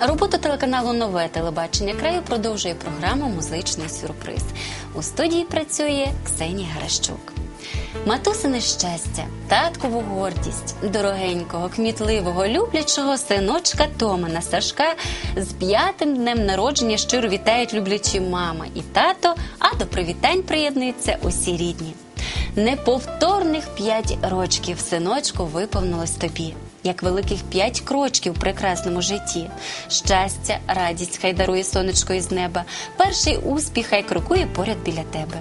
Роботу телеканалу Нове телебачення краю продовжує програма Музичний сюрприз. У студії працює Ксенія Гращук. Матусине щастя, таткову гордість, дорогенького, кмітливого, люблячого синочка Томана Сашка з п'ятим днем народження щиро вітають люблячі мама і тато, а до привітань приєднуються усі рідні. Неповторних п'ять рочків, синочку, виповнилось тобі, як великих п'ять крочків в прекрасному житті. Щастя, радість хай дарує сонечко із неба. Перший успіх хай крокує поряд біля тебе.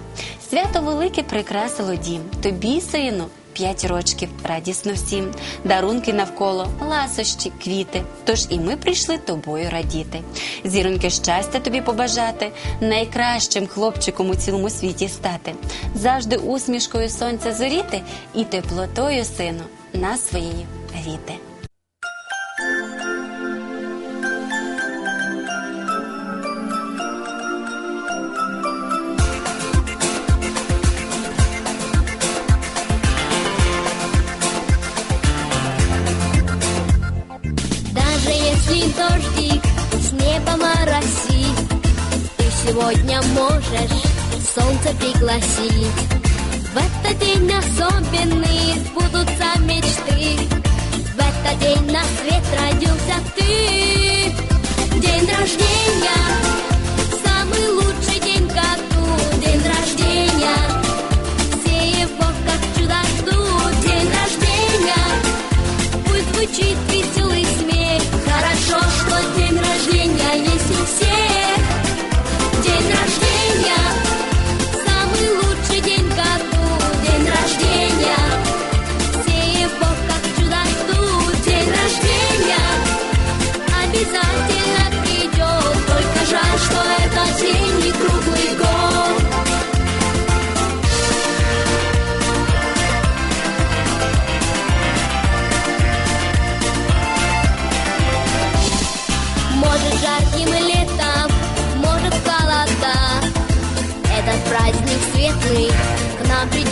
Свято велике прикрасило дім. Тобі, сину, п'ять рочків, радісно всім. Дарунки навколо, ласощі, квіти. Тож і ми прийшли тобою радіти. Зіроньки щастя тобі побажати, найкращим хлопчиком у цілому світі стати, завжди усмішкою сонця зоріти і теплотою, сину, нас своєю гріти. Сегодня можешь солнце пригласить. В этот день особенный сбудутся мечты. В этот день на свет родился ты.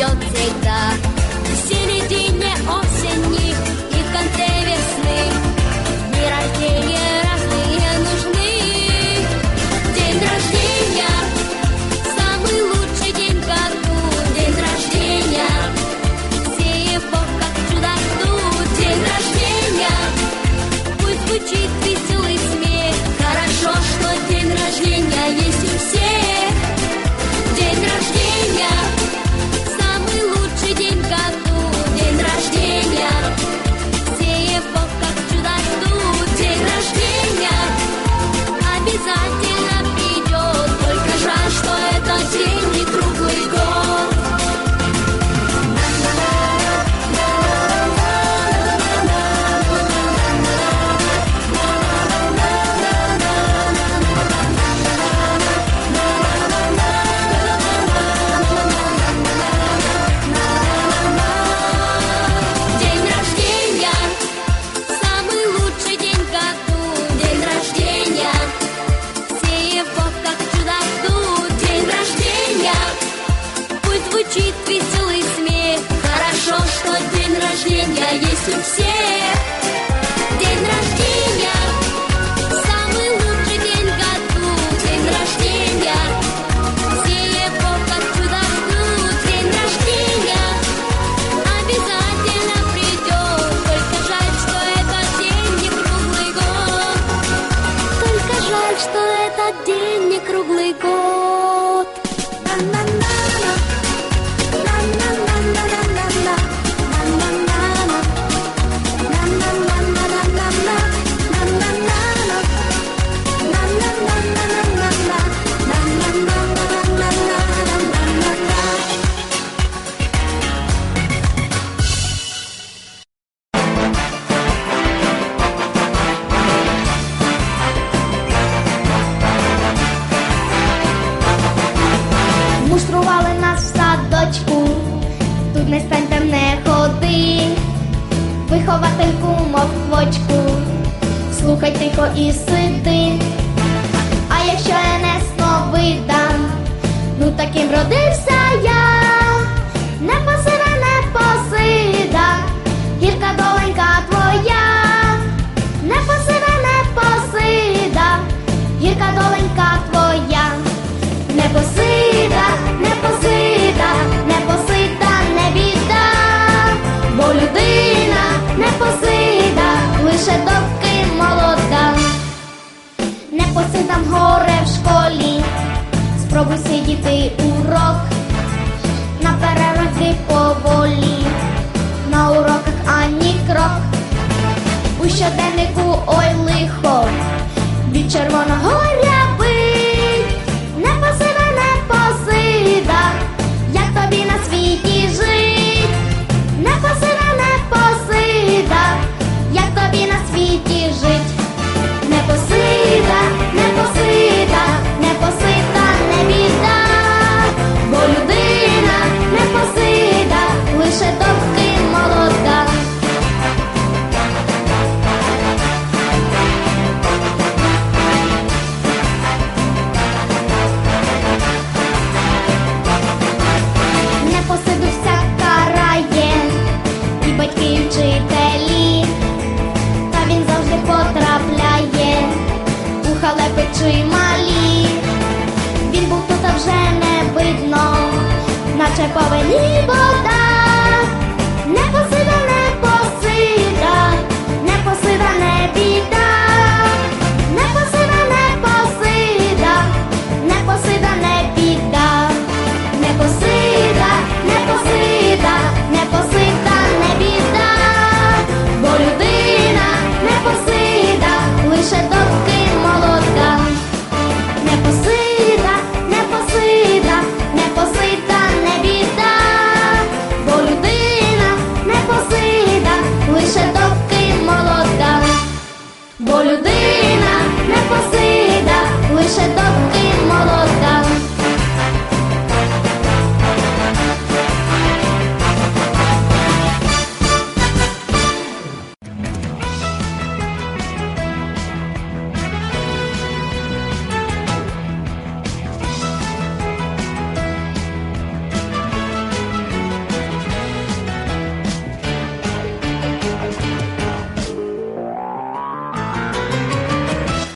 寄ってた。Муштрували нас в садочку, тут не стань там не ходи, виховательку мов квочку, слухай тихо і сиди. А якщо я не сновидам, ну таким родився я, принеси там горе в школі, спробуй сидіти урок, на перерозі поволі, на уроках ані крок, у щоденнику ой лихо. Від червоного. può venir